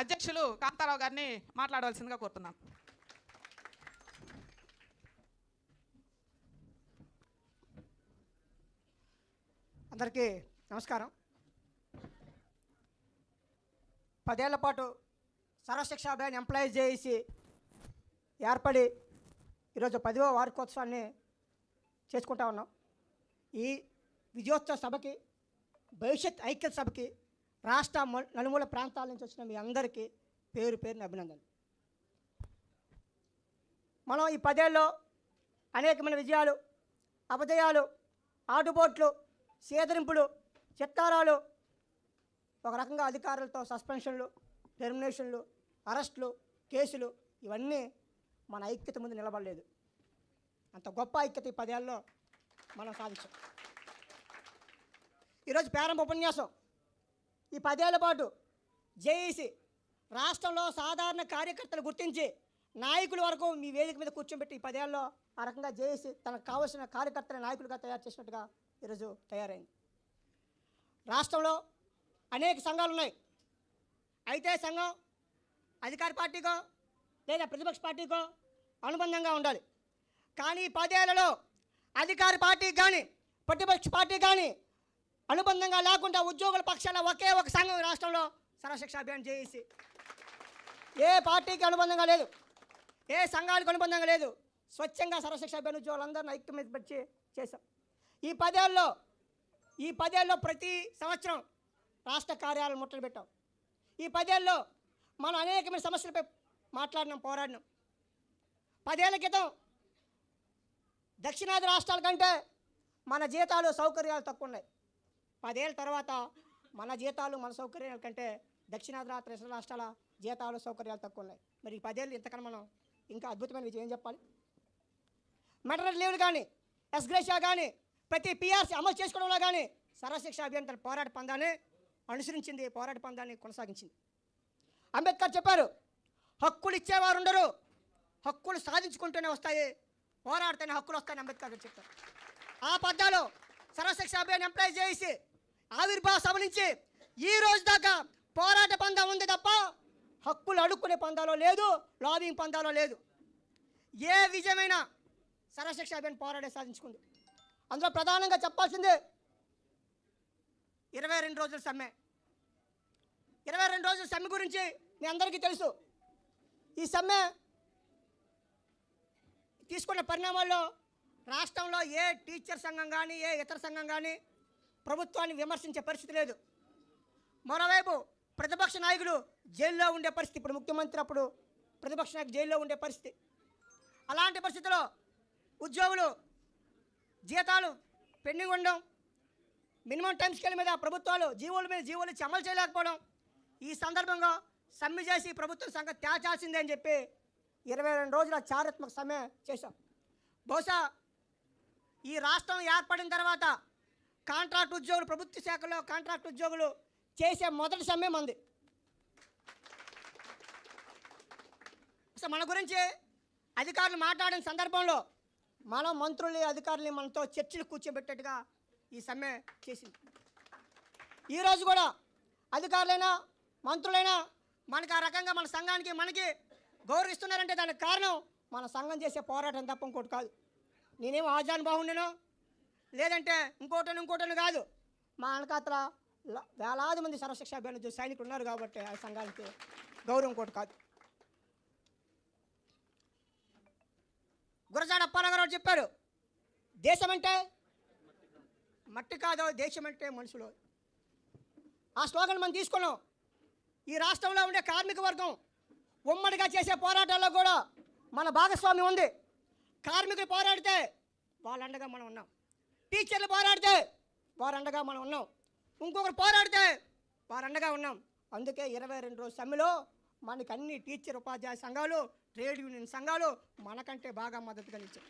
అధ్యక్షులు కాంతారావు గారిని మాట్లాడవలసిందిగా కోరుతున్నాను అందరికీ నమస్కారం. పదేళ్ళ పాటు సర్వశిక్ష అభియాన్ ఎంప్లాయీస్ చేసి ఏర్పడి ఈరోజు పదివ వార్షికోత్సవాన్ని చేసుకుంటా ఉన్నాం. ఈ విజయోత్సవ సభకి భవిష్యత్ ఐక్యత సభకి రాష్ట్ర నలుమూల ప్రాంతాల నుంచి వచ్చిన మీ అందరికీ పేరు పేరుని అభినందనలు. మనం ఈ పదేళ్ళలో అనేకమైన విజయాలు అపజయాలు ఆటుపోట్లు సేదరింపులు చిత్తారాలు ఒక రకంగా అధికారులతో సస్పెన్షన్లు టెర్మినేషన్లు అరెస్టులు కేసులు ఇవన్నీ మన ఐక్యత ముందు నిలబడలేదు. అంత గొప్ప ఐక్యత ఈ పదేళ్ళలో మనం సాధించాం. ఈరోజు ప్రారంభ ఉపన్యాసం ఈ పదేళ్ళ పాటు జేఈసి రాష్ట్రంలో సాధారణ కార్యకర్తలు గుర్తించి నాయకుల వరకు మీ వేదిక మీద కూర్చోబెట్టి ఈ పదేళ్ళలో ఆ రకంగా జేఏసీ తనకు కావలసిన కార్యకర్తల నాయకులుగా తయారు చేసినట్టుగా ఈరోజు తయారైంది. రాష్ట్రంలో అనేక సంఘాలు ఉన్నాయి. అయితే సంఘం అధికార పార్టీకో లేదా ప్రతిపక్ష పార్టీకో అనుబంధంగా ఉండాలి. కానీ ఈ పదేళ్ళలో అధికార పార్టీకి కానీ ప్రతిపక్ష పార్టీ కానీ అనుబంధంగా లేకుండా ఉద్యోగుల పక్షాన ఒకే ఒక సంఘం రాష్ట్రంలో సర్వశిక్ష అభియాన్ చేసి ఏ పార్టీకి అనుబంధంగా లేదు ఏ సంఘానికి అనుబంధంగా లేదు స్వచ్ఛంగా సర్వశిక్ష అభియాన్ ఉద్యోగులందరినీ ఐక్యం పెట్టి చేశాం. ఈ పదేళ్ళలో ఈ పదేళ్ళలో ప్రతి సంవత్సరం రాష్ట్ర కార్యాలయం ముట్టడి పెట్టాం. ఈ పదేళ్ళలో మనం అనేకమైన సమస్యలపై మాట్లాడినాం పోరాడినాం. పదేళ్ళ క్రితం దక్షిణాది రాష్ట్రాల కంటే మన జీతాలు సౌకర్యాలు తక్కువ ఉన్నాయి. పదేళ్ళ తర్వాత మన జీతాలు మన సౌకర్యాల కంటే దక్షిణాది రాష్ట్ర ఇతర రాష్ట్రాల జీతాలు సౌకర్యాలు తక్కువ ఉన్నాయి మరి ఈ పదేళ్ళు ఇంతకన్నా మనం ఇంకా అద్భుతమైన విజయం ఏం చెప్పాలి? మెటరల్ లీవ్లు కానీ ఎస్గ్రేషియా కానీ ప్రతి పిఆర్సీ అమలు చేసుకోవడంలో కానీ సర్వశిక్ష అభియాన్ తన పోరాట పందాన్ని అనుసరించింది పోరాట పందాన్ని కొనసాగించింది. అంబేద్కర్ చెప్పారు హక్కులు ఇచ్చేవారు ఉండరు హక్కులు సాధించుకుంటూనే వస్తాయి పోరాడితేనే హక్కులు వస్తాయని అంబేద్కర్ గారు చెప్తారు ఆ పద్దాలో సర్వశిక్ష అభియాన్ ఎంప్లాయ్ చేసి ఆవిర్భావ సభ నుంచి ఈ రోజు దాకా పోరాట పందా ఉంది తప్ప హక్కులు అడుక్కునే పందాలో లేదు లాబింగ్ పందాలో లేదు. ఏ విజయమైన సర్వశిక్ష అభియాన్ పోరాడే సాధించుకుంది. అందులో ప్రధానంగా చెప్పాల్సిందే ఇరవై రెండు రోజుల సమ్మె. ఇరవై రెండు రోజుల సమ్మె గురించి మీ అందరికీ తెలుసు. ఈ సమ్మె తీసుకున్న పరిణామాల్లో రాష్ట్రంలో ఏ టీచర్ సంఘం కానీ ఏ ఇతర సంఘం కానీ ప్రభుత్వాన్ని విమర్శించే పరిస్థితి లేదు. మరోవైపు ప్రతిపక్ష నాయకులు జైల్లో ఉండే పరిస్థితి ఇప్పుడు ముఖ్యమంత్రి అప్పుడు ప్రతిపక్ష నాయకుడు జైల్లో ఉండే పరిస్థితి. అలాంటి పరిస్థితిలో ఉద్యోగులు జీతాలు పెండింగ్ ఉండడం మినిమం టైం స్కేల్ మీద ప్రభుత్వాలు జీవోల మీద జీవోలు ఇచ్చి అమలు చేయలేకపోవడం ఈ సందర్భంగా సమ్మె చేసి ప్రభుత్వం సంగతి తేచాల్సిందే అని చెప్పి ఇరవై రెండు రోజుల చారిత్మక సమ్మె చేశాం. బహుశా ఈ రాష్ట్రం ఏర్పడిన తర్వాత కాంట్రాక్ట్ ఉద్యోగులు ప్రభుత్వ శాఖలో కాంట్రాక్ట్ ఉద్యోగులు చేసే మొదటి సమ్మె మంది. అసలు మన గురించి అధికారులు మాట్లాడిన సందర్భంలో మనం మంత్రులు అధికారులు మనతో చర్చలు కూర్చోబెట్టేట్టుగా ఈ సమ్మె చేసింది. ఈరోజు కూడా అధికారులైనా మంత్రులైనా మనకి ఆ రకంగా మన సంఘానికి మనకి గౌరవిస్తున్నారంటే దానికి కారణం మన సంఘం చేసే పోరాటం తప్ప ఇంకోటి కాదు. నేనేం ఆజాన్ బాగుండేను లేదంటే ఇంకోటను ఇంకోటను కాదు. మా అనకాత్ర వేలాది మంది సర్వశిక్ష అభ్యర్థులు సైనికులు ఉన్నారు కాబట్టి ఆ సంఘానికి గౌరవం కూడా కాదు. గురజాడ అప్పారావు చెప్పారు దేశం అంటే మట్టి కాదో దేశం అంటే మనుషులు. ఆ స్లోగన్ మనం తీసుకున్నాం. ఈ రాష్ట్రంలో ఉండే కార్మిక వర్గం ఉమ్మడిగా చేసే పోరాటాల్లో కూడా మన భాగస్వామ్యం ఉంది. కార్మికులు పోరాడితే వాళ్ళండగా మనం ఉన్నాం. టీచర్లు పోరాడితే వారు అండగా మనం ఉన్నాం. ఇంకొకరు పోరాడితే వారు అండగా ఉన్నాం. అందుకే ఇరవై రెండు రోజు సమ్మెలో మనకి అన్ని టీచర్ ఉపాధ్యాయ సంఘాలు ట్రేడ్ యూనియన్ సంఘాలు మనకంటే బాగా మద్దతుగా నిలిచాయి.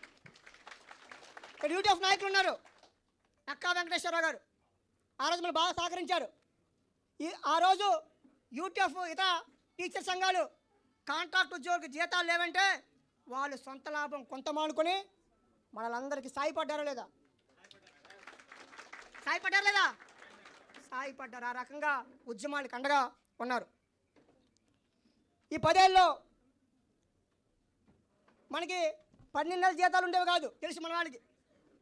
ఇక్కడ యూటీ నాయకులు ఉన్నారు. అక్కా వెంకటేశ్వరరావు గారు. ఆ రోజు మనం బాగా సహకరించారు. ఈ ఆ రోజు యూటీఎఫ్ ఇతర టీచర్ సంఘాలు కాంట్రాక్ట్ ఉద్యోగులకు జీతాలు లేవంటే వాళ్ళు సొంత లాభం కొంత మానుకొని మనలందరికీ సాయపడ్డారా లేదా? సాయపడ్డారు లేదా సాయపడ్డారు. ఆ రకంగా ఉద్యమానికి అండగా ఉన్నారు. ఈ పదేళ్ళలో మనకి పన్నెండు నెలల జీతాలు ఉండేవి కాదు తెలుసు మన వాళ్ళకి.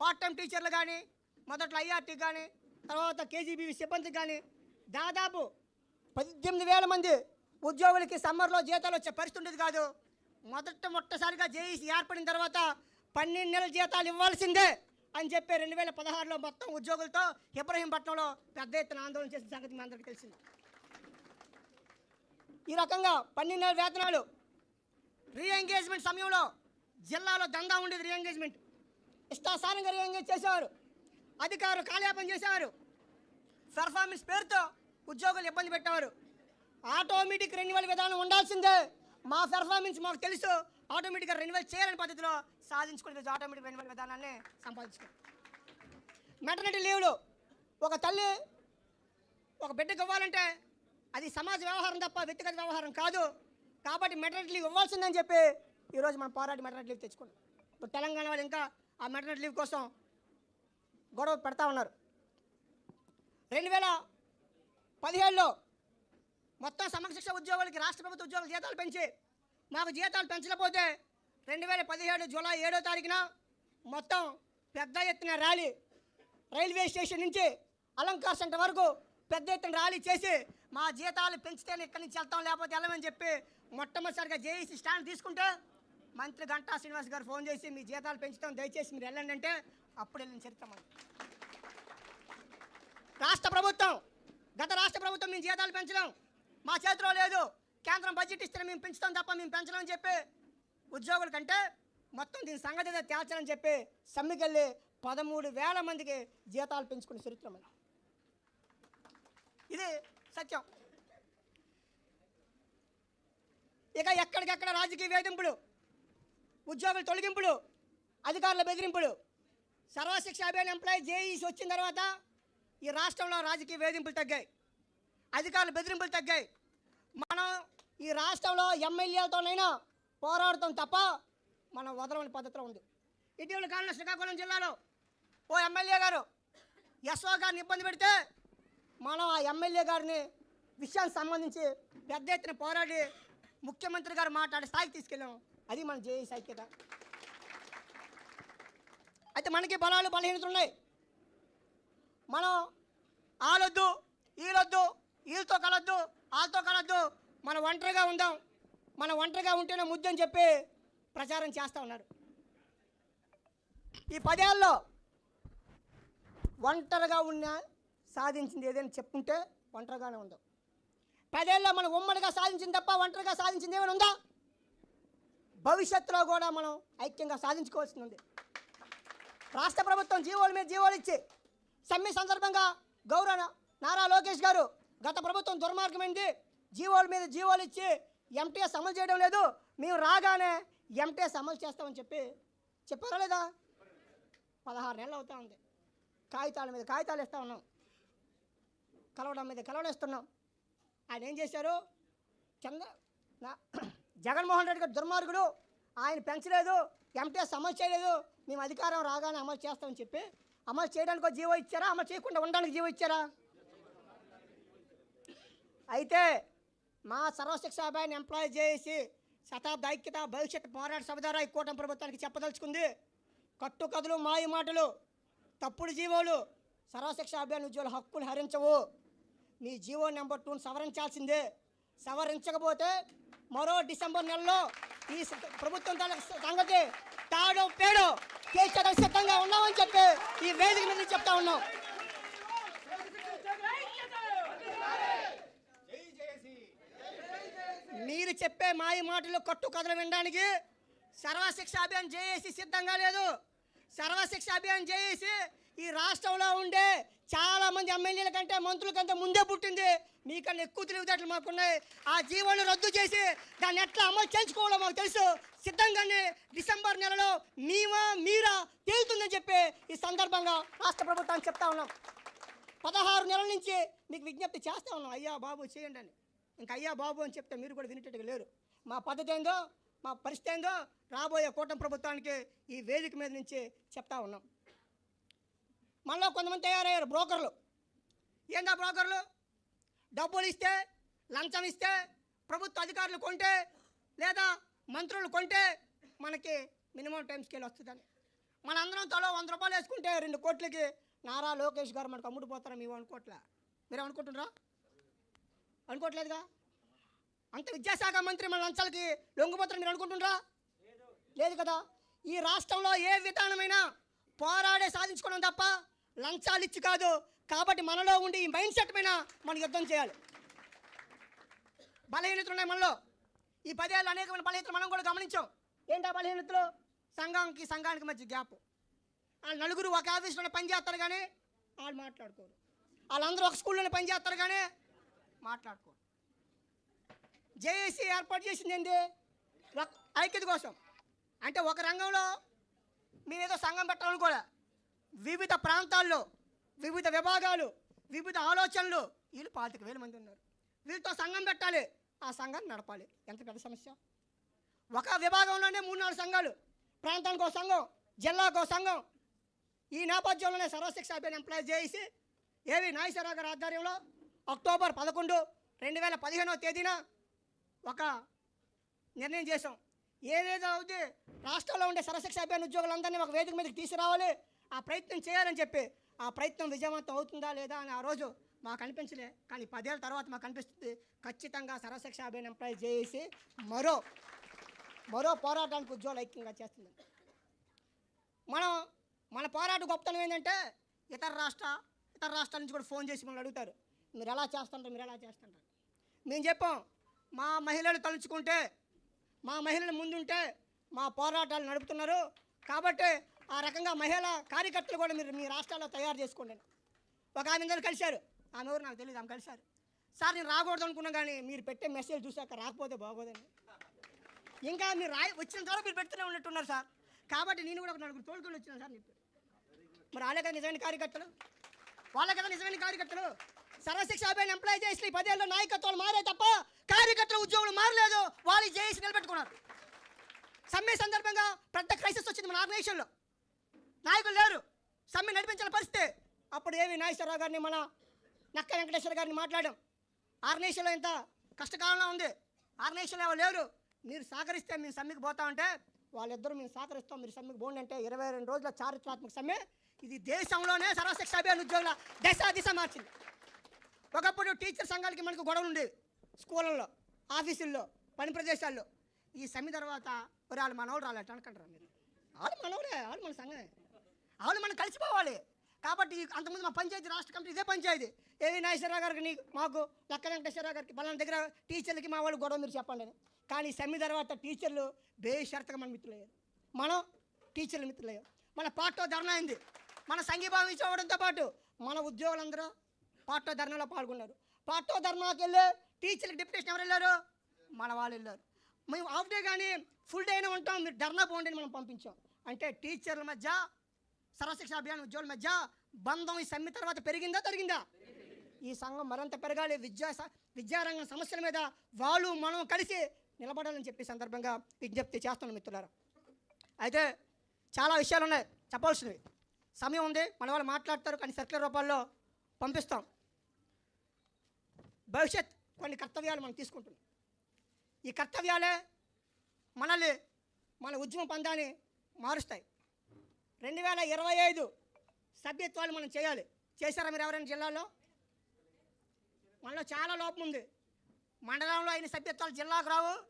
పార్ట్ టైం టీచర్లు కానీ మొదట్లో ఐఆర్టీ కానీ తర్వాత కేజీబీ సిబ్బందికి కానీ దాదాపు పద్దెనిమిది వేల మంది ఉద్యోగులకి సమ్మర్లో జీతాలు వచ్చే పరిస్థితి ఉండేది కాదు. మొదట మొట్టసారిగా జేఈసీ ఏర్పడిన తర్వాత పన్నెండు నెలల జీతాలు ఇవ్వాల్సిందే. అని చెప్పి రెండు వేల పదహారులో మొత్తం ఉద్యోగులతో ఇబ్రహీంపట్నంలో పెద్ద ఎత్తున ఆందోళన చేసిన సంగతి మీ అందరికీ తెలిసింది. ఈ రకంగా పన్నెండు నెలల వేతనాలు రీఎంగేజ్మెంట్ సమయంలో జిల్లాలో దందా ఉండేది రీఎంగేజ్మెంట్ ఇష్టాసారంగా రీఎంగేజ్ చేసేవారు. అధికారులు కాలయాపన చేసేవారు. పెర్ఫార్మెన్స్ పేరుతో ఉద్యోగులు ఇబ్బంది పెట్టేవారు. ఆటోమేటిక్ రెన్యువల్ విధానం ఉండాల్సిందే. మా పెర్ఫార్మెన్స్ మాకు తెలుసు. ఆటోమేటిక్గా రెన్యువల్ చేయాలని పద్ధతిలో సాధించుకునే ఆటోమేటిక్ రెన్యువల్ విధానాన్ని సంపాదించుకోండి మెటర్నిటీ లీవ్లు ఒక తల్లి ఒక బిడ్డకు ఇవ్వాలంటే అది సమాజ వ్యవహారం తప్ప వ్యక్తిగత వ్యవహారం కాదు. కాబట్టి మెటర్నిటీ లీవ్ ఇవ్వాల్సిందని చెప్పి ఈరోజు మనం పోరాడి మెటర్నిటీ లీవ్ తెచ్చుకున్నాం. ఇప్పుడు తెలంగాణ వాళ్ళు ఇంకా ఆ మెటర్నిటీ లీవ్ కోసం గొడవ పెడతా ఉన్నారు. రెండు వేల పదిహేడులో మొత్తం సమశిక్ష ఉద్యోగులకి రాష్ట్ర ప్రభుత్వ ఉద్యోగుల జీతాలు పెంచి మాకు జీతాలు పెంచకపోతే రెండు వేల పదిహేడు జూలై ఏడో తారీఖున మొత్తం పెద్ద ఎత్తున ర్యాలీ రైల్వే స్టేషన్ నుంచి అలంకార్ సెంటర్ వరకు పెద్ద ఎత్తున ర్యాలీ చేసి మా జీతాలు పెంచితేనే ఇక్కడి నుంచి వెళ్తాం లేకపోతే వెళ్ళమని చెప్పి మొట్టమొదటిసారిగా జేఈసీ స్టాండ్ తీసుకుంటే మంత్రి గంటా శ్రీనివాస్ గారు ఫోన్ చేసి మీ జీతాలు పెంచుతాం దయచేసి మీరు వెళ్ళండి అంటే అప్పుడు వెళ్ళిన చరిత్ర రాష్ట్ర ప్రభుత్వం గత రాష్ట్ర ప్రభుత్వం మేము జీతాలు పెంచడం మా చేతిలో లేదు. బడ్జెట్ ఇస్తే మేము పెంచుతాం తప్ప మేము పెంచలేమని చెప్పి ఉద్యోగుల కంటే మొత్తం దీని సంగతి ఏదో తేల్చాలని చెప్పి సమ్మెకెళ్ళి పదమూడు వేల మందికి జీతాలు పెంచుకునే చరిత్ర ఇది సత్యం. ఇక ఎక్కడికెక్కడ రాజకీయ వేధింపులు ఉద్యోగుల తొలగింపులు అధికారుల బెదిరింపులు సర్వశిక్ష అభియాన్ ఎంప్లాయీ జేఈసి వచ్చిన తర్వాత ఈ రాష్ట్రంలో రాజకీయ వేధింపులు తగ్గాయి అధికారుల బెదిరింపులు తగ్గాయి. మనం ఈ రాష్ట్రంలో ఎమ్మెల్యేలతోనైనా పోరాడతాం తప్ప మనం వదలవని పద్ధతిలో ఉంది. ఇటీవల కాలంలో శ్రీకాకుళం జిల్లాలో ఓ ఎమ్మెల్యే గారు ఎస్ఓ గారిని ఇబ్బంది పెడితే మనం ఆ ఎమ్మెల్యే గారిని విషయానికి సంబంధించి పెద్ద ఎత్తున పోరాడి ముఖ్యమంత్రి గారు మాట్లాడే స్థాయికి తీసుకెళ్ళాం. అది మన జేఈసీ ఐక్యత అయితే మనకి బలాలు బలహీనతలు ఉన్నాయి. మనం ఆలొద్దు ఈలొద్దు వీళ్ళతో కలొద్దు వాళ్ళతో కలొద్దు మనం ఒంటరిగా ఉందాం. మనం ఒంటరిగా ఉంటేనే ముద్దని చెప్పి ప్రచారం చేస్తూ ఉన్నారు. ఈ పదేళ్ళలో ఒంటరిగా ఉన్న సాధించింది ఏదైనా చెప్పుంటే ఒంటరిగానే ఉందాం. పదేళ్ళలో మనం ఉమ్మడిగా సాధించింది తప్ప ఒంటరిగా సాధించింది ఏమైనా ఉందా? భవిష్యత్తులో కూడా మనం ఐక్యంగా సాధించుకోవాల్సింది ఉంది. రాష్ట్ర ప్రభుత్వం జీవోల మీద జీవోలు ఇచ్చి సమ్మె సందర్భంగా గౌరవ నారా లోకేష్ గారు గత ప్రభుత్వం దుర్మార్గమైంది. జీవోల మీద జీవోలు ఇచ్చి ఎంటీఎస్ అమలు చేయడం లేదు. మేము రాగానే ఎంటీఎస్ అమలు చేస్తామని చెప్పి చెప్పారా లేదా? పదహారు నెలలు అవుతా ఉంది. కాగితాల మీద కాగితాలు ఇస్తూ ఉన్నాం. కలవడం మీద కలవడేస్తున్నాం ఆయన ఏం చేశారు? చంద్ర నా జగన్మోహన్ రెడ్డి గారు దుర్మార్గుడు. ఆయన పెంచలేదు. ఎంటీఎస్ అమలు చేయలేదు. మేము అధికారం రాగానే అమలు చేస్తామని చెప్పి అమలు చేయడానికి జీవో ఇచ్చారా? అమలు చేయకుండా ఉండడానికి జీవో ఇచ్చారా? అయితే మా సర్వశిక్ష అభియాన్ ఎంప్లాయ్ చేసి శతాబ్ద ఐక్యత భవిష్యత్ పోరాట సభ ద్వారా ఈ కూటమి ప్రభుత్వానికి చెప్పదలుచుకుంది. కట్టుకథలు మాయ మాటలు తప్పుడు జీవోలు సర్వశిక్ష అభియాన్ ఉద్యోగుల హక్కులు హరించవు. మీ జీవో నెంబర్ టూను సవరించాల్సిందే. సవరించకపోతే మరో డిసెంబర్ నెలలో ఈ ప్రభుత్వం తన సంగతి తాడో పేడో కేసు సిద్ధంగా ఉన్నామని చెప్పి ఈ వేదిక మీద నుంచి చెప్తా ఉన్నాం. మీరు చెప్పే మాయ మాటలు కట్టు కథలు వినడానికి సర్వశిక్ష అభియాన్ జేఏసీ సిద్ధంగా లేదు. సర్వశిక్ష అభియాన్ జేఏసీ ఈ రాష్ట్రంలో ఉండే చాలా మంది ఎమ్మెల్యేల కంటే మంత్రుల కంటే ముందే పుట్టింది. మీకన్నా ఎక్కువ తెలివితేటలు మాకున్నాయి. ఆ జీవోను రద్దు చేసి దాన్ని ఎట్లా అమలు చేయించుకోవాలో మాకు తెలుసు. సిద్ధంగానే డిసెంబర్ నెలలో మీవా మీరా తేలుతుందని చెప్పి ఈ సందర్భంగా రాష్ట్ర ప్రభుత్వానికి చెప్తా ఉన్నాం. పదహారు నెలల నుంచి మీకు విజ్ఞప్తి చేస్తా ఉన్నాం. అయ్యా బాబు చేయండి అని. ఇంక అయ్యా బాబు అని చెప్తే మీరు కూడా వినేటట్టుగా లేరు. మా పద్ధతి ఏందో మా పరిస్థితి ఏందో రాబోయే కూటమి ప్రభుత్వానికి ఈ వేదిక మీద నుంచి చెప్తా ఉన్నాం. మనలో కొంతమంది తయారయ్యారు బ్రోకర్లు. ఏందా బ్రోకర్లు? డబ్బులు ఇస్తే లంచం ఇస్తే ప్రభుత్వ అధికారులు కొంటే లేదా మంత్రులు కొంటే మనకి మినిమం టైం స్కేల్ వస్తుందని. మనందరం తలో వంద రూపాయలు వేసుకుంటే రెండు కోట్లకి నారా లోకేష్ గారు మనకు అమ్ముడుపోతారా మేము అనుకోవట్లే. మీరు అనుకుంటున్నారా అనుకోవట్లేదుగా? అంత విద్యాశాఖ మంత్రి మన లంచాలకి లొంగిపోతారు మీరు అనుకుంటుండ్రా? లేదు కదా. ఈ రాష్ట్రంలో ఏ విధానమైనా పోరాడే సాధించుకోవడం తప్ప లంచాలు ఇచ్చి కాదు. కాబట్టి మనలో ఉండి ఈ మైండ్ సెట్ పైన మనం యుద్ధం చేయాలి. బలహీనతలు ఉన్నాయి మనలో. ఈ పదేళ్ళు అనేకమైన బలహీనతలు మనం కూడా గమనించాం. ఏంటా బలహీనతలు? సంఘానికి సంఘానికి మధ్య గ్యాప్. వాళ్ళు నలుగురు ఒక ఆఫీస్లోనే పనిచేస్తారు కానీ వాళ్ళు మాట్లాడుకోరు. వాళ్ళందరూ ఒక స్కూల్లోనే పనిచేస్తారు కానీ మాట్లాడుకో జేఏసీ ఏర్పాటు చేసింది ఐక్యత కోసం. అంటే ఒక రంగంలో మీరేదో సంఘం పెట్టాలనుకోలే వివిధ ప్రాంతాల్లో వివిధ విభాగాలు వివిధ ఆలోచనలు వీళ్ళు పాతిక వేల మంది ఉన్నారు. వీళ్ళతో సంఘం పెట్టాలి ఆ సంఘాన్ని నడపాలి. ఎంత పెద్ద సమస్య? ఒక విభాగంలోనే మూడు నాలుగు సంఘాలు. ప్రాంతానికి ఒక సంఘం జిల్లాకు ఒక సంఘం. ఈ నేపథ్యంలోనే సర్వశిక్ష అభియాన్ ఎంప్లాయ్ చేసి ఏవి నాగేశ్వరరావు గారి ఆధ్వర్యంలో అక్టోబర్ పదకొండు రెండు వేల పదిహేనవ తేదీన ఒక నిర్ణయం చేసాం ఏదేదో అవుతే రాష్ట్రంలో ఉండే సరశిక్ష అభియాన్ ఉద్యోగులందరినీ ఒక వేదిక మీదకి తీసుకురావాలి. ఆ ప్రయత్నం చేయాలని చెప్పి ఆ ప్రయత్నం విజయవంతం అవుతుందా లేదా అని ఆ రోజు మాకు అనిపించలే. కానీ పదేళ్ళ తర్వాత మాకు అనిపిస్తుంది. ఖచ్చితంగా సరశిక్ష అభియాన్ ఎంప్లాయ్ చేసి మరో మరో పోరాటానికి ఉద్యోగులు ఐక్యంగా చేస్తుంది. మనం మన పోరాట గొప్పతనం ఏంటంటే ఇతర రాష్ట్ర ఇతర రాష్ట్రాల నుంచి కూడా ఫోన్ చేసి మనల్ని అడుగుతారు. మీరు ఎలా చేస్తుంటారు మీరు ఎలా చేస్తుంటారు? మేము చెప్పాం మా మహిళలు తలుచుకుంటే మా మహిళలు ముందుంటే మా పోరాటాలు నడుపుతున్నారు. కాబట్టి ఆ రకంగా మహిళా కార్యకర్తలు కూడా మీరు మీ రాష్ట్రాల్లో తయారు చేసుకోండి. ఒక ఆమె ఇద్దరు కలిశారు. ఆమె ఎవరు నాకు తెలియదు ఆమె కలిశారు. సార్ నేను రాకూడదు అనుకున్నా కానీ మీరు పెట్టే మెసేజ్ చూసాక రాకపోతే బాగోదండి. ఇంకా మీరు రాయి వచ్చిన తర్వాత మీరు పెడుతూనే ఉన్నట్టున్నారు సార్. కాబట్టి నేను కూడా ఒక నలుగురు తోడుకొని వచ్చినాను సార్ చెప్పి మరి వాళ్ళే కదా నిజమైన కార్యకర్తలు? వాళ్ళే కదా నిజమైన కార్యకర్తలు? సర్వశిక్ష అభియాన్ ఎంప్లాయ్ చేసిన ఈ పదేళ్ళలో నాయకత్వాలు మారే తప్ప కార్యకర్తల ఉద్యోగులు మారలేదు. వాళ్ళు జేఏసీ నిలబెట్టుకున్నారు. సమ్మె సందర్భంగా పెద్ద క్రైసిస్ వచ్చింది మన ఆర్గనైజేషన్లో నాయకులు లేరు. సమ్మె నడిపించిన పరిస్థితి. అప్పుడు ఏవి నాగేశ్వరరావు గారిని మన నక్క వెంకటేశ్వర గారిని మాట్లాడాం. ఆర్గనైజేషన్లో ఇంత కష్టకాలంలో ఉంది. ఆర్గనైజేషన్లో ఎవరు లేరు. మీరు సహకరిస్తే మేము సమ్మెకి పోతామంటే వాళ్ళిద్దరూ మేము సహకరిస్తాం. మీరు సమ్మెకి పోండి అంటే ఇరవై రెండు రోజుల చారిత్రాత్మక సమ్మె. ఇది దేశంలోనే సర్వశిక్ష అభియాన్ ఉద్యోగుల దశ దిశ మార్చింది. ఒకప్పుడు టీచర్ సంఘాలకి మనకు గొడవలు ఉండేవి. స్కూళ్ళల్లో ఆఫీసుల్లో పని ప్రదేశాల్లో. ఈ సమ్మె తర్వాత మరి వాళ్ళు మనోళ్ళు రాలేట అనుకుంటారా మీరు. వాళ్ళు మనవడే వాళ్ళు మన సంఘమే వాళ్ళు మనం కలిసిపోవాలి. కాబట్టి అంతకుముందు మా పంచాయతీ రాష్ట్ర కమిటీ ఇదే పంచాయతీ. ఏవి నాగేశ్వరరావు గారికి నీకు మాకు లక్క వెంకటేశ్వరరావు గారికి బలాన దగ్గర టీచర్లకి మా వాళ్ళు గొడవ మీరు చెప్పండి అని. కానీ సమ్మె తర్వాత టీచర్లు బేషరతగా మన మిత్రులయ్యారు. మనం టీచర్ల మిత్రులయ్యారు మన పాటో ధర్నా అయింది. మన సంఘీభావం ఇచ్చుకోవడంతో పాటు మన ఉద్యోగులందరూ పాటో ధర్నాలో పాల్గొన్నారు. పార్టీ ధర్నాకి వెళ్ళి టీచర్లకు డిప్యూటేషన్ ఎవరు వెళ్ళారు? మన వాళ్ళు వెళ్ళారు. మేము హాఫ్ డే కానీ ఫుల్ డే అయినా ఉంటాం. మీరు ధర్నా పోండి అని మనం పంపించాం. అంటే టీచర్ల మధ్య సర్వశిక్ష అభియాన్ ఉద్యోగుల మధ్య బంధం ఈ సమ్మె తర్వాత పెరిగిందా తరిగిందా ఈ సంఘం మరింత పెరగాలి. విద్యా విద్యారంగం సమస్యల మీద వాళ్ళు మనం కలిసి నిలబడాలని చెప్పి సందర్భంగా విజ్ఞప్తి చేస్తున్నాం మిత్రులారా. అయితే చాలా విషయాలు ఉన్నాయి. చెప్పాల్సినవి. సమయం ఉంది. మన వాళ్ళు మాట్లాడతారు. కానీ సర్కులర్ రూపాల్లో పంపిస్తాం. భవిష్యత్ కొన్ని కర్తవ్యాలు మనం తీసుకుంటున్నాం. ఈ కర్తవ్యాలే మనల్ని మన ఉద్యమ పందాన్ని మారుస్తాయి. రెండు వేల ఇరవై ఐదు సభ్యత్వాలు మనం చేయాలి. చేశారా మీరు ఎవరైనా జిల్లాలో? మనలో చాలా లోపం ఉంది. మండలంలో అయిన సభ్యత్వాలు? జిల్లాకు రావు.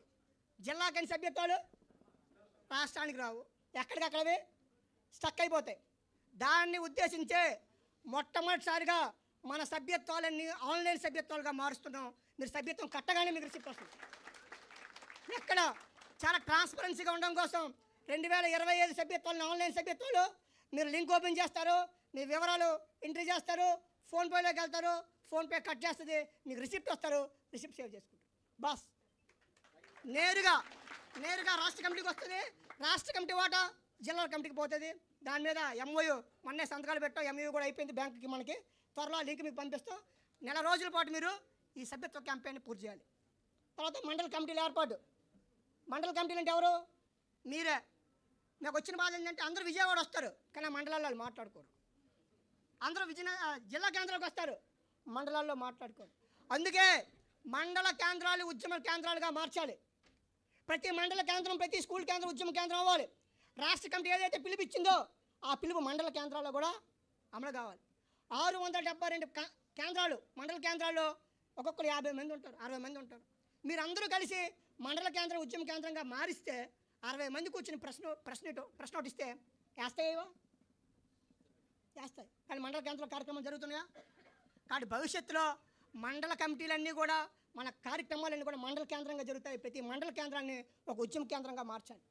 జిల్లాకి అయిన సభ్యత్వాలు? రాష్ట్రానికి రావు. ఎక్కడికక్కడవి? స్టక్ అయిపోతాయి. దాన్ని ఉద్దేశించే మొట్టమొదటిసారిగా మన సభ్యత్వాలన్నీ ఆన్లైన్ సభ్యత్వాలుగా మారుస్తున్నాం. మీరు సభ్యత్వం కట్టగానే మీకు రిసిప్ట్ వస్తుంది. ఎక్కడ? చాలా ట్రాన్స్పరెన్సీగా ఉండడం కోసం రెండు వేల ఇరవై ఐదు సభ్యత్వాలను ఆన్లైన్ సభ్యత్వాలు మీరు లింక్ ఓపెన్ చేస్తారు మీ వివరాలు ఎంట్రీ చేస్తారు ఫోన్పేలోకి వెళ్తారు ఫోన్పే కట్ చేస్తుంది మీకు రిసిప్ట్ వస్తారు రిసిప్ట్ సేవ్ చేసుకుంటారు. బస్ నేరుగా నేరుగా రాష్ట్ర కమిటీకి వస్తుంది. రాష్ట్ర కమిటీ వాటా? జిల్లాల కమిటీకి పోతుంది. దాని మీద ఎంఓయూ మొన్నే సంతకాలు పెట్టాం ఎంఓయూ కూడా అయిపోయింది బ్యాంకుకి మనకి. త్వరలో లింక్ మీకు పంపిస్తాం నెల రోజుల పాటు మీరు ఈ సభ్యత్వ క్యాంపెయిన్ పూర్తి చేయాలి. తర్వాత మండల కమిటీల ఏర్పాటు. మండల కమిటీలు అంటే ఎవరు? మీరే. నాకు వచ్చిన బాధ ఏంటంటే అందరూ విజయవాడ వస్తారు కానీ మండలాల్లో మాట్లాడుకోరు. అందరూ విజయ జిల్లా కేంద్రాలకు వస్తారు మండలాల్లో మాట్లాడుకోరు. అందుకే మండల కేంద్రాలు ఉద్యమ కేంద్రాలుగా మార్చాలి. ప్రతి మండల కేంద్రం ప్రతి స్కూల్ కేంద్రం ఉద్యమ కేంద్రం అవ్వాలి. రాష్ట్ర కమిటీ ఏదైతే పిలుపు ఇచ్చిందో ఆ పిలుపు మండల కేంద్రాల్లో కూడా అమలు కావాలి. ఆరు వందల డెబ్బై రెండు కేంద్రాలు మండల కేంద్రాల్లో ఒక్కొక్కరు యాభై మంది ఉంటారు అరవై మంది ఉంటారు. మీరందరూ కలిసి మండల కేంద్రం ఉద్యమ కేంద్రంగా మారిస్తే అరవై మంది కూర్చుని ప్రశ్న ప్రశ్న ప్రశ్న ఒకటి ఇస్తే వేస్తాయేవో వేస్తాయి. కానీ మండల కేంద్రంలో కార్యక్రమం జరుగుతున్నాయా? కాబట్టి భవిష్యత్తులో మండల కమిటీలన్నీ కూడా మన కార్యక్రమాలన్నీ కూడా మండల కేంద్రంగా జరుగుతాయి. ప్రతి మండల కేంద్రాన్ని ఒక ఉద్యమ కేంద్రంగా మార్చాలి.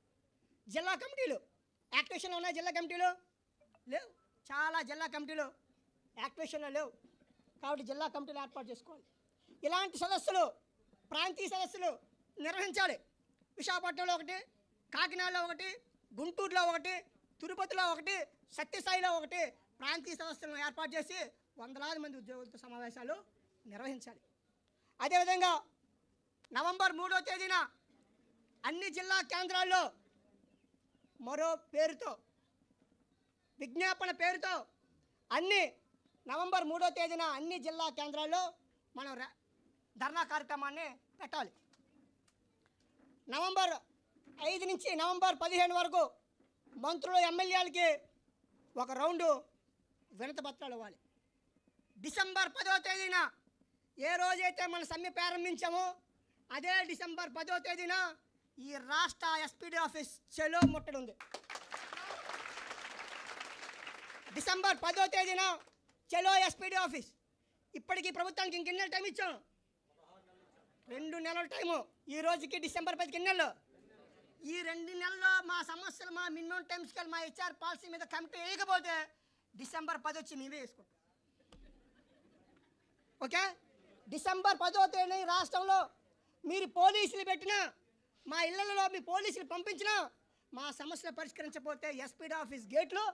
జిల్లా కమిటీలు. యాక్టివేషన్లో ఉన్నాయి జిల్లా కమిటీలు? లేవు. చాలా జిల్లా కమిటీలు యాక్టివేషన్లో లేవు. కాబట్టి జిల్లా కమిటీలు ఏర్పాటు చేసుకోవాలి. ఇలాంటి సదస్సులు ప్రాంతీయ సదస్సులు నిర్వహించాలి. విశాఖపట్నంలో ఒకటి కాకినాడలో ఒకటి గుంటూరులో ఒకటి తిరుపతిలో ఒకటి సత్యసాయిలో ఒకటి ప్రాంతీయ సదస్సులను ఏర్పాటు చేసి వందలాది మంది ఉద్యోగులతో సమావేశాలు నిర్వహించాలి. అదేవిధంగా నవంబర్ మూడో తేదీన అన్ని జిల్లా కేంద్రాల్లో మరో పేరుతో విజ్ఞాపన పేరుతో అన్ని నవంబర్ మూడో తేదీన అన్ని జిల్లా కేంద్రాల్లో మనం ధర్నా కార్యక్రమాన్ని పెట్టాలి. నవంబర్ ఐదు నుంచి నవంబర్ పదిహేను వరకు మంత్రులు ఎమ్మెల్యేలకి ఒక రౌండు వినతపత్రాలు ఇవ్వాలి. డిసెంబర్ పదో తేదీన ఏ రోజైతే మన సమ్మె ప్రారంభించామో అదే డిసెంబర్ పదో తేదీన ఈ రాష్ట్ర ఎస్పీడీ ఆఫీస్ చెలో ముట్టడి ఉంది. డిసెంబర్ పదో తేదీన చలో ఎస్పీడీ ఆఫీస్ ఇప్పటికీ ప్రభుత్వానికి ఇంకెన్ని నెలలు టైం ఇచ్చాం? రెండు నెలల టైము ఈ రోజుకి డిసెంబర్ పది ఎన్ని నెలలు ఈ రెండు నెలల్లో మా సమస్యలు మా మినిమం టైం స్కేల్ మా హెచ్ఆర్ పాలసీ మీద కమిటీ వేయకపోతే డిసెంబర్ పది వచ్చి మేమే వేసుకుంటాం. ఓకే? డిసెంబర్ పదో తేదీ రాష్ట్రంలో మీరు పోలీసులు పెట్టినా మా ఇళ్ళలో మీ పోలీసులు పంపించినా మా సమస్యలు పరిష్కరించకపోతే ఎస్పీడీ ఆఫీస్ గేట్లు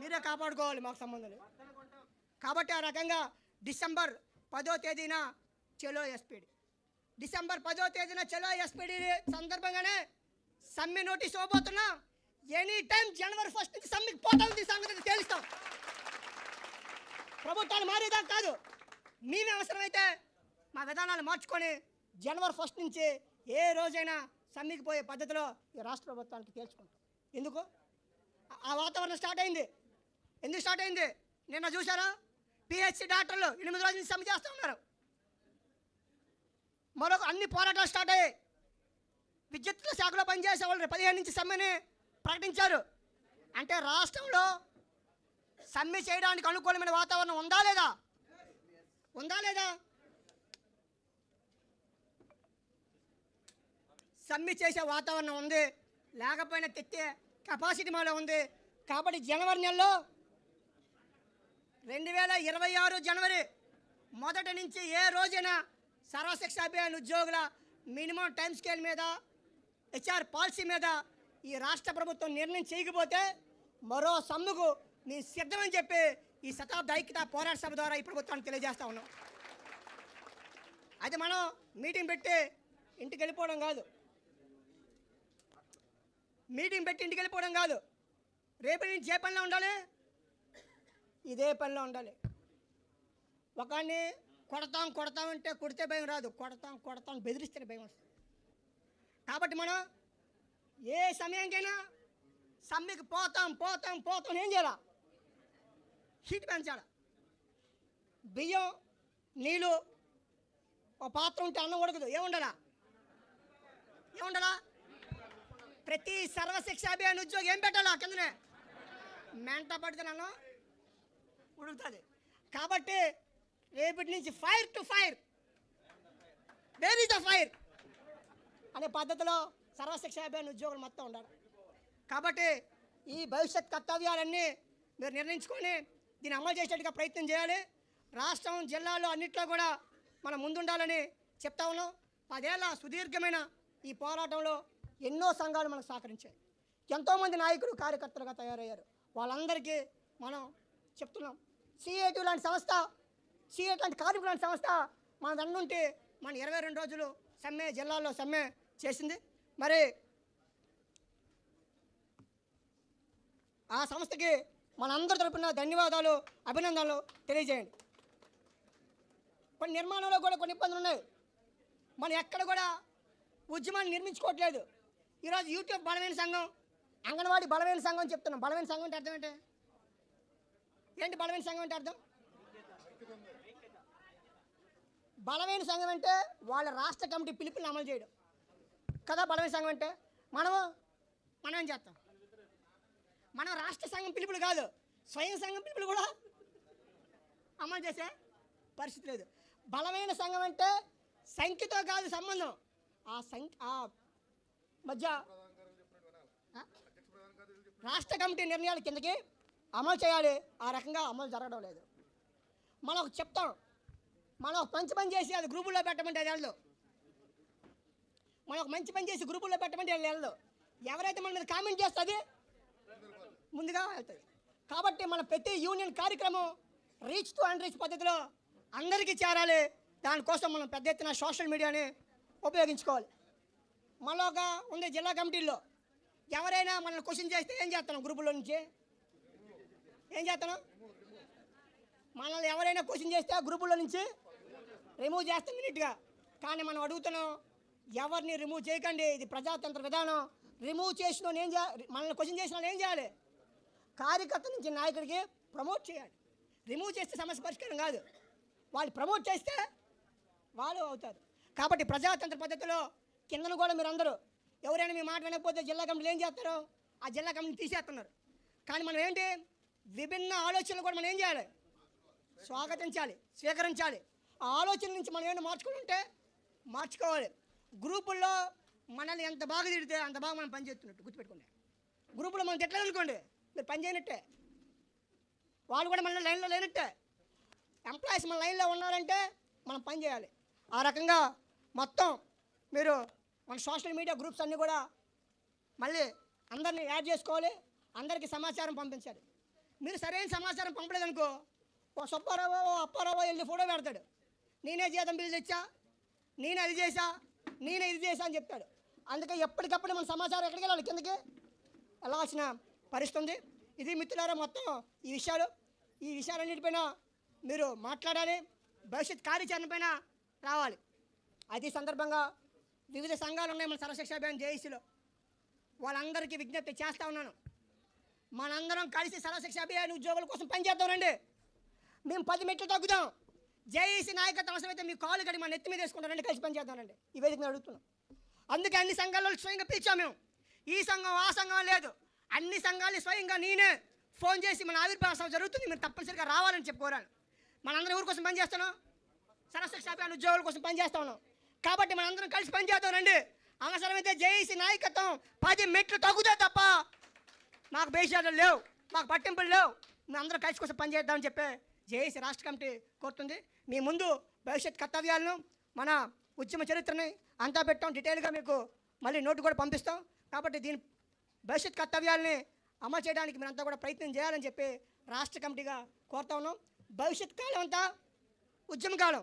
మీరే కాపాడుకోవాలి మాకు సంబంధం లేదు. కాబట్టి ఆ రకంగా డిసెంబర్ పదో తేదీన చెలో ఎస్పీడి. డిసెంబర్ పదో తేదీన చెలో ఎస్పీడి సందర్భంగానే సమ్మె నోటీస్ ఇవ్వబోతున్నా. ఎనీ టైం జనవరి ఫస్ట్ నుంచి సమ్మెకి పోతాం సంగతి తేలుస్తాం. ప్రభుత్వాలు మారేదాకా కాదు. మేమే అవసరమైతే మా విధానాలు మార్చుకొని జనవరి ఫస్ట్ నుంచి ఏ రోజైనా సమ్మెకి పోయే పద్ధతిలో ఈ రాష్ట్ర ప్రభుత్వానికి తేల్చుకుంటాం. ఎందుకు? ఆ వాతావరణం స్టార్ట్ అయింది. ఎందుకు స్టార్ట్ అయింది? నిన్న చూసారా పిహెచ్సి డాక్టర్లు ఎనిమిది రోజుల నుంచి సమ్మె చేస్తూ ఉన్నారు. మరొక అన్ని పోరాటాలు స్టార్ట్ అయ్యాయి. విద్యుత్ శాఖలో పనిచేసే వాళ్ళు పదిహేను నుంచి సమ్మెని ప్రకటించారు. అంటే రాష్ట్రంలో సమ్మె చేయడానికి అనుకూలమైన వాతావరణం ఉందా లేదా? ఉందా లేదా? సమ్మె చేసే వాతావరణం ఉంది. లేకపోయినా తెచ్చే కెపాసిటీ మాలో ఉంది. కాబట్టి జనవరి నెలలో రెండు వేల ఇరవై ఆరు జనవరి మొదటి నుంచి ఏ రోజైనా సర్వశిక్ష అభియాన్ ఉద్యోగుల మినిమం టైం స్కేల్ మీద హెచ్ఆర్ పాలసీ మీద ఈ రాష్ట్ర ప్రభుత్వం నిర్ణయం చేయకపోతే మరో సమ్ముకు నీ సిద్ధమని చెప్పి ఈ శతాబ్ద ఐక్యత పోరాట సభ ద్వారా ఈ ప్రభుత్వానికి తెలియజేస్తా ఉన్నాం. అది మనం మీటింగ్ పెట్టి ఇంటికి వెళ్ళిపోవడం కాదు. మీటింగ్ పెట్టి ఇంటికి వెళ్ళిపోవడం కాదు. రేపటి నుంచి ఏ పనిలో ఉండాలి? ఇదే పనిలో ఉండాలి. ఒకని కొడతాం కొడతాం అంటే కొడితే భయం రాదు. కొడతాం కొడతాం బెదిరిస్తేనే భయం వస్తుంది. కాబట్టి మనం ఏ సమయానికైనా సమ్మెకి పోతాం పోతాం పోతాం ఏం చేయాలా? హీట్ పెంచాలి బియ్యం నీళ్ళు ఒక పాత్ర ఉంటే అన్నం ఉడకదు. ఏముండాలా ఏముండాలా ప్రతి సర్వశిక్ష అభియాన్ ఉద్యోగి ఏం పెట్టాలా కిందనే? మెంట పడితే నన్ను ఉడుకుతుంది. కాబట్టి రేపటి నుంచి fire to fire. Where is the fire అనే పద్ధతిలో సర్వశిక్ష అభియాన్ ఉద్యోగులు మొత్తం ఉండాలి. కాబట్టి ఈ భవిష్యత్ కర్తవ్యాలన్నీ మీరు నిర్ణయించుకొని దీన్ని అమలు చేసేట్టుగా ప్రయత్నం చేయాలి. రాష్ట్రం జిల్లాలో అన్నిట్లో కూడా మనం ముందుండాలని చెప్తా ఉన్నాం. పదేళ్ళ సుదీర్ఘమైన ఈ పోరాటంలో ఎన్నో సంఘాలు మనకు సహకరించాయి. ఎంతోమంది నాయకులు కార్యకర్తలుగా తయారయ్యారు. వాళ్ళందరికీ మనం చెప్తున్నాం. సిఏటు లాంటి సంస్థ సిఏటి లాంటి కార్మికులు లాంటి సంస్థ మన దండుంటే మన ఇరవై రెండు రోజులు సమ్మె జిల్లాల్లో సమ్మె చేసింది. మరి ఆ సంస్థకి మనందరి తరపున ధన్యవాదాలు అభినందనలు తెలియజేయండి. కొన్ని నిర్మాణంలో కూడా కొన్ని ఇబ్బందులు ఉన్నాయి. మనం ఎక్కడ కూడా ఉద్యమాన్ని నిర్మించుకోవట్లేదు. ఈరోజు యూట్యూబ్ బలమైన సంఘం అంగన్వాడీ బలమైన సంఘం చెప్తున్నాం. బలమైన సంఘం అంటే అర్థం ఏంటి? ఏంటి బలమైన సంఘం అంటే అర్థం? బలమైన సంఘం అంటే వాళ్ళ రాష్ట్ర కమిటీ పిలుపుని అమలు చేయడం. కదా బలమైన సంఘం అంటే? మనము మనం ఏం చేస్తాం? మనం రాష్ట్ర సంఘం పిలుపులు కాదు స్వయం సంఘం పిలుపులు కూడా అమలు చేసే పరిస్థితి లేదు. బలమైన సంఘం అంటే సంఖ్యతో కాదు సంబంధం. ఆ సంఖ్య ఆ మధ్య రాష్ట్ర కమిటీ నిర్ణయాల కిందకి అమలు చేయాలి. ఆ రకంగా అమలు జరగడం లేదు. మనం ఒక చెప్తాం మనం ఒక మంచి పని చేసి అది గ్రూపుల్లో పెట్టమంటే వెళ్ళదు. మనం ఒక మంచి పని చేసి గ్రూపుల్లో పెట్టమంటే వెళ్ళదు. ఎవరైతే మన మీద కామెంట్ చేస్తుంది ముందుగా వెళ్తుంది. కాబట్టి మన ప్రతి యూనియన్ కార్యక్రమం రీచ్ టు రీచ్ పద్ధతిలో అందరికీ చేరాలి. దానికోసం మనం పెద్ద ఎత్తున సోషల్ మీడియాని ఉపయోగించుకోవాలి. మనలో ఒక ఉంది జిల్లా కమిటీల్లో. ఎవరైనా మనల్ని క్వశ్చన్ చేస్తే ఏం చేస్తాం గ్రూపులో నుంచి? ఏం చేస్తాను? మనల్ని ఎవరైనా క్వశ్చన్ చేస్తే ఆ గ్రూపులో నుంచి రిమూవ్ చేస్తాం మినిట్గా కానీ మనం అడుగుతున్నాం ఎవరిని రిమూవ్ చేయకండి ఇది ప్రజాతంత్ర విధానం. రిమూవ్ చేసిన ఏం చేయాలి? మనల్ని క్వశ్చన్ చేసిన ఏం చేయాలి? కార్యకర్త నుంచి నాయకుడికి ప్రమోట్ చేయాలి. రిమూవ్ చేస్తే సమస్య పరిష్కారం కాదు. వాళ్ళు ప్రమోట్ చేస్తే వాళ్ళు అవుతారు. కాబట్టి ప్రజాతంత్ర పద్ధతిలో కిందను కూడా మీరు అందరూ ఎవరైనా మీ మాట వినకపోతే జిల్లా కమిటీలు ఏం చేస్తారు? ఆ జిల్లా కమిటీని తీసేస్తున్నారు. కానీ మనం ఏంటి విభిన్న ఆలోచనలు కూడా మనం ఏం చేయాలి? స్వాగతించాలి స్వీకరించాలి. ఆ ఆలోచన నుంచి మనం ఏమైనా మార్చుకుంటే మార్చుకోవాలి. గ్రూపుల్లో మనల్ని ఎంత బాగా తిడితే అంత బాగా మనం పనిచేస్తున్నట్టు గుర్తుపెట్టుకోండి. గ్రూపులో మనం తిట్టలేదనుకోండి మీరు పని చేయనట్టే. వాళ్ళు కూడా మన లైన్లో లేనట్టే. ఎంప్లాయీస్ మన లైన్లో ఉన్నారంటే మనం పని చేయాలి. ఆ రకంగా మొత్తం మీరు మన సోషల్ మీడియా గ్రూప్స్ అన్నీ కూడా మళ్ళీ అందరిని యాడ్ చేసుకోవాలి అందరికీ సమాచారం పంపించాలి. మీరు సరైన సమాచారం పంపలేదనుకో ఓ సుబ్బారావు ఓ అప్పారావు వెళ్ళి ఫోటో పెడతాడు. నేనే జీతం బిల్లు తెచ్చా? నేనే అది చేశా నేనే ఇది చేశా అని చెప్తాడు. అందుకే ఎప్పటికప్పుడు మన సమాచారం ఎక్కడికి వెళ్ళాలి? కిందకి? వెళ్ళాల్సిన పరిస్థితి ఉంది ఇది మిత్రులారా మొత్తం ఈ విషయాలు. ఈ విషయాలన్నిటిపైన మీరు మాట్లాడాలి. భవిష్యత్ కార్యాచరణపైన రావాలి. అది సందర్భంగా వివిధ సంఘాలు ఉన్నాయి మన సర్వశిక్ష అభియాన్ జేఏసీలో వాళ్ళందరికీ విజ్ఞప్తి చేస్తా ఉన్నాను. మనందరం కలిసి సర్వశిక్ష అభియాన్ ఉద్యోగుల కోసం పనిచేద్దాం రండి. మేము పది మెట్లు తగ్గుదాం. జేఏసీ నాయకత్వం అవసరమైతే మీ కాలు కడి మన నెత్తి మీద వేసుకుంటారండి కలిసి పనిచేద్దామండి ఈ వేదిక మేము అడుగుతున్నాం. అందుకే అన్ని సంఘాల్లో స్వయంగా పిలిచాం మేము. ఈ సంఘం ఆ సంఘం లేదు. అన్ని సంఘాలు స్వయంగా నేనే ఫోన్ చేసి మన ఆవిర్భావ జరుగుతుంది. మీరు తప్పనిసరిగా రావాలని చెప్పుకోరాను మనందరం ఎవరి కోసం పనిచేస్తున్నాం? సరస్వతి అభియాన్ ఉద్యోగుల కోసం పనిచేస్తా ఉన్నాం. కాబట్టి మనందరం కలిసి పనిచేద్దాం రండి. అవసరమైతే జేఏసీ నాయకత్వం పది మెట్లు తగ్గుతా తప్ప మాకు బేషాలు లేవు మాకు పట్టింపులు లేవు. మేము అందరం కలిసి కోసం పనిచేద్దామని చెప్పి జేఏసీ రాష్ట్ర కమిటీ కోరుతుంది. మీ ముందు భవిష్యత్ కర్తవ్యాలను మన ఉద్యమ చరిత్రని అంతా పెట్టాం. డీటెయిల్గా మీకు మళ్ళీ నోటు కూడా పంపిస్తాం. కాబట్టి దీని భవిష్యత్ కర్తవ్యాలని అమలు చేయడానికి మీరంతా కూడా ప్రయత్నం చేయాలని చెప్పి రాష్ట్ర కమిటీగా కోరుతా ఉన్నాం. భవిష్యత్ కాలం అంతా ఉద్యమ కాలం.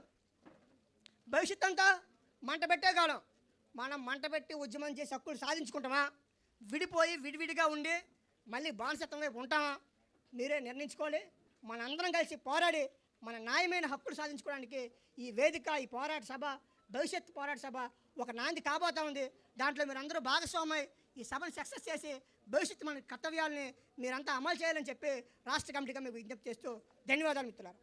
భవిష్యత్ అంతా మంట పెట్టే కాలం. మనం మంట పెట్టి ఉద్యమం చేసి హక్కులు సాధించుకుంటామా? విడిపోయి విడివిడిగా ఉండి మళ్ళీ బానిసత్వం వైపు ఉంటామా? మీరే నిర్ణయించుకోవాలి మనందరం కలిసి పోరాడి మన న్యాయమైన హక్కులు సాధించుకోవడానికి ఈ వేదిక ఈ పోరాట సభ భవిష్యత్ పోరాట సభ ఒక నాంది కాబోతా ఉంది. దాంట్లో మీరందరూ అందరూ భాగస్వామై ఈ సభను సక్సెస్ చేసి భవిష్యత్తు మన కర్తవ్యాలని మీరంతా అమలు చేయాలని చెప్పి రాష్ట్ర కమిటీగా మీకు విజ్ఞప్తి చేస్తూ ధన్యవాదాలు మిత్రులారా.